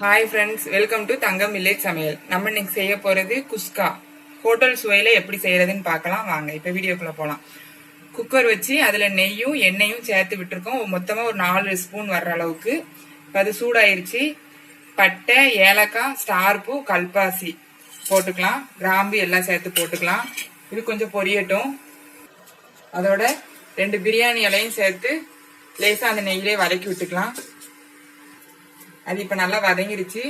Hi friends welcome to Thangam village சமையல் நம்ம இன்னைக்கு செய்ய போகிறது குஸ்கா. ஹோட்டல் சுவையில் எப்படி செய்யறதுன்னு பார்க்கலாம். வாங்க இப்போ வீடியோக்குள்ளே போகலாம் குக்கர் வச்சு அதில் நெய்யும் எண்ணெயும் சேர்த்து விட்டுருக்கோம். மொத்தமாக ஒரு நாலு ஸ்பூன் வர்ற அளவுக்கு. இப்போ அது சூடாயிருச்சு. பட்டை ஏலக்காய் ஸ்டார்பூ கல்பாசி போட்டுக்கலாம். கிராம்பு எல்லாம் சேர்த்து போட்டுக்கலாம். இது கொஞ்சம் பொரியட்டும். அதோட ரெண்டு பிரியாணி இலையும் சேர்த்து லேசாக அந்த நெய்யிலே வதக்கி விட்டுக்கலாம். அது இப்போ நல்லா வதங்கிருச்சு.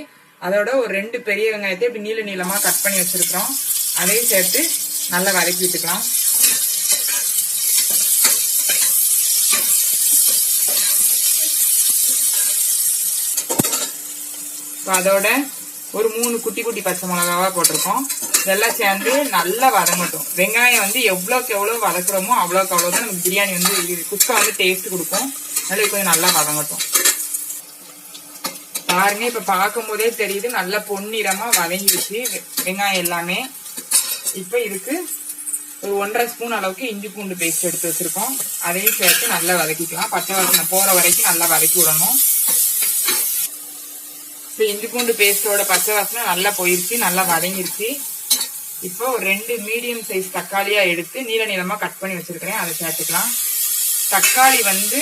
அதோட ஒரு ரெண்டு பெரிய வெங்காயத்தை இப்படி நீள நீளமாக கட் பண்ணி வச்சுருக்குறோம். அதையும் சேர்த்து நல்லா வதக்கி விட்டுக்கலாம். இப்போ அதோட ஒரு மூணு குட்டி குட்டி பச்சை மிளகாவா போட்டிருக்கோம். இதெல்லாம் சேர்ந்து நல்லா வதங்கட்டும். வெங்காயம் வந்து எவ்வளோக்கு எவ்வளோ வதக்குறோமோ அவ்வளோக்கு அவ்வளோதான் நமக்கு பிரியாணி வந்து குஸ்கா வந்து டேஸ்ட் கொடுக்கும். அதனால கொஞ்சம் நல்லா வதங்கட்டும். பாருங்க இப்ப பார்க்கும் போதே தெரியுது நல்ல பொன்னிறமா வதங்கிடுச்சு வெங்காயம் எல்லாமே. இப்ப இதுக்கு ஒரு ஒன்றரை ஸ்பூன் அளவுக்கு இஞ்சி பூண்டு பேஸ்ட் எடுத்து வச்சிருக்கோம். அதையும் சேர்த்து நல்லா வதக்கிக்கலாம். பச்சை வாசனை போற வரைக்கும் நல்லா வதக்கி விடணும். இப்போ இஞ்சி பூண்டு பேஸ்டோட பச்சை வாசனை நல்லா போயிருச்சு நல்லா வதங்கிருச்சு. இப்போ ஒரு ரெண்டு மீடியம் சைஸ் தக்காளியா எடுத்து நீல நீளமா கட் பண்ணி வச்சிருக்கிறேன். அதை சேர்த்துக்கலாம். தக்காளி வந்து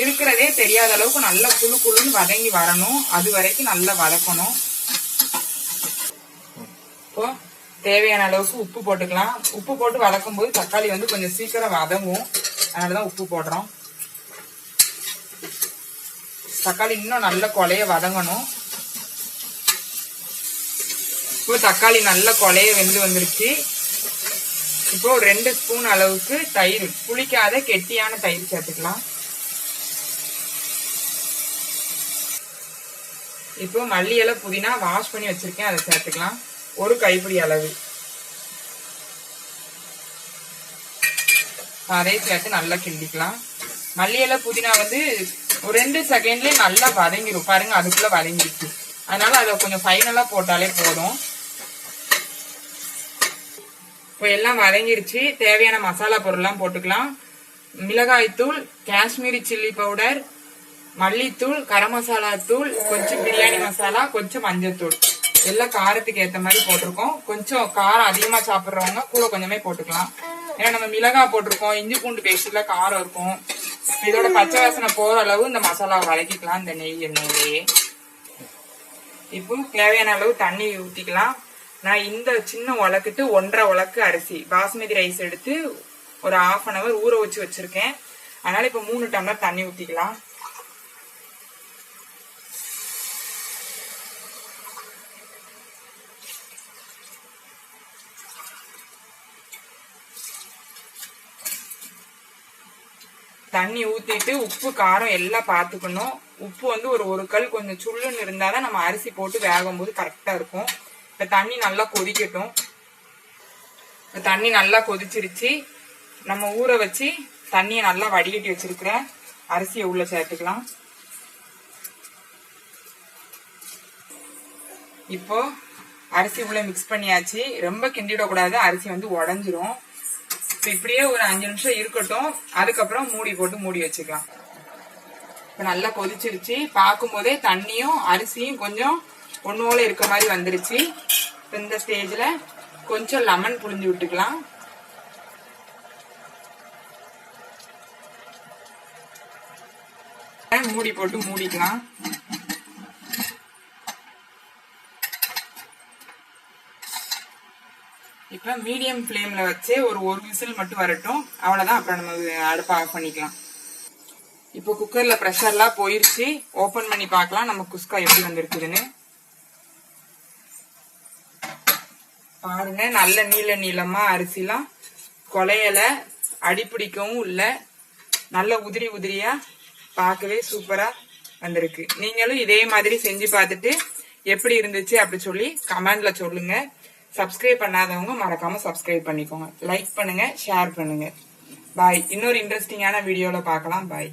இருக்கிறதே தெரியாத அளவுக்கு நல்லா குழு குழுன்னு வதங்கி வரணும். அது வரைக்கும் நல்லா வதக்கணும். இப்போ தேவையான அளவுக்கு உப்பு போட்டுக்கலாம். உப்பு போட்டு வதக்கும் போது தக்காளி வந்து கொஞ்சம் சீக்கிரம் வதங்கும். அதனாலதான் உப்பு போடுறோம். தக்காளி இன்னும் நல்ல கொலைய வதங்கணும். இப்போ தக்காளி நல்ல கொலைய வெந்து வந்துருச்சு. இப்போ ரெண்டு ஸ்பூன் அளவுக்கு தயிர். புளிக்காத கெட்டியான தயிர் சேர்த்துக்கலாம். இப்போ மல்லி இலை புதினா வாஷ் பண்ணி வச்சிருக்கேன் அதை சேர்த்துக்கலாம். ஒரு கைப்பிடி அளவு. அதையும் சேர்த்து நல்லா கிண்டிக்கலாம். மல்லி இலை புதினா வந்து ஒரு ரெண்டு செகண்ட்லயே நல்லா வதங்கிரும். பாருங்க அதுக்குள்ள வதங்கிருச்சு அதனால அதை கொஞ்சம் ஃபைனலா போட்டாலே போதும். இப்போ எல்லாம் வதங்கிருச்சு. தேவையான மசாலா பொருள்லாம் போட்டுக்கலாம். மிளகாய்த்தூள் காஷ்மீரி சில்லி பவுடர் மல்லித்தூள் கரம் மசாலா தூள் கொஞ்சம் பிரியாணி மசாலா கொஞ்சம் மஞ்சத்தூள் எல்லாம் காரத்துக்கு ஏற்ற மாதிரி போட்டிருக்கோம். கொஞ்சம் காரம் அதிகமாக சாப்பிட்றவங்க கூட கொஞ்சமே போட்டுக்கலாம். ஏன்னா நம்ம மிளகாய் போட்டிருக்கோம். இஞ்சி பூண்டு பேஸ்டில் காரம் இருக்கும். இதோட பச்சை வாசனை போகிற அளவு இந்த மசாலாவை வதக்கிக்கலாம். இந்த நெய் எண்ணெயிலேயே. இப்போ தேவையான அளவு தண்ணி ஊற்றிக்கலாம் நான் இந்த சின்ன உலக்குட்டு ஒன்றரை உலக்கு அரிசி பாஸ்மதி ரைஸ் எடுத்து ஒரு ஹாஃப் அன் அவர் ஊற வச்சு வச்சிருக்கேன். அதனால இப்ப மூணு டம்ளர் தண்ணி ஊத்திக்கலாம். தண்ணி ஊத்திட்டு உப்பு காரம் எல்லாம் பார்த்துக்கணும் உப்பு வந்து ஒரு ஒரு கல் கொஞ்சம் சுள்ளுன்னு இருந்தாதான் நம்ம அரிசி போட்டு வேகும் போது கரெக்டா இருக்கும். இப்ப தண்ணி நல்லா கொதிக்கட்டும். இப்ப தண்ணி நல்லா கொதிச்சிருச்சு. நம்ம ஊற வச்சு தண்ணியை நல்லா வடிகட்டி வச்சிருக்கிறேன் அரிசியை உள்ள சேர்த்துக்கலாம். இப்போ அரிசி உள்ள மிக்ஸ் பண்ணியாச்சு. ரொம்ப கிண்டிடக்கூடாது. அரிசி வந்து உடஞ்சிரும். இப்படியே ஒரு அஞ்சு நிமிஷம் இருக்கட்டும். அதுக்கப்புறம் மூடி போட்டு மூடி வச்சுக்கலாம். இப்ப நல்லா கொதிச்சிருச்சு. பார்க்கும் போதே தண்ணியும் அரிசியும் கொஞ்சம் ஒன்னோல இருக்க மாதிரி வந்துருச்சு. இந்த ஸ்டேஜில் கொஞ்சம் லெமன் புழிஞ்சு விட்டுக்கலாம். மூடி போட்டு மூடிக்கலாம். இப்ப மீடியம் ஃப்ளேமில் வச்சு ஒரு ஒரு விசில் மட்டும் வரட்டும். அவ்வளவுதான். அப்புறம் நம்ம அடுப்பை ஆஃப் பண்ணிக்கலாம். இப்போ குக்கர்ல ப்ரெஷர்லாம் போயிருச்சு. ஓபன் பண்ணி பார்க்கலாம். நம்ம குஸ்கா எப்படி வந்திருக்குதுன்னு. பாருங்க நல்ல நீள நீளமா அரிசிலாம். கொலையல அடிப்பிடிக்கவும் இல்லை. நல்ல உதிரி உதிரியா பார்க்கவே சூப்பரா வந்திருக்கு. நீங்களும் இதே மாதிரி செஞ்சு பார்த்துட்டு எப்படி இருந்துச்சு அப்படி சொல்லி கமெண்ட்ல சொல்லுங்க. சப்ஸ்கிரைப் பண்ணாதவங்க மறக்காம சப்ஸ்கிரைப் பண்ணிக்கோங்க. லைக் பண்ணுங்க ஷேர் பண்ணுங்க. பாய் இன்னொரு இன்ட்ரெஸ்டிங்கான வீடியோல பார்க்கலாம். பாய்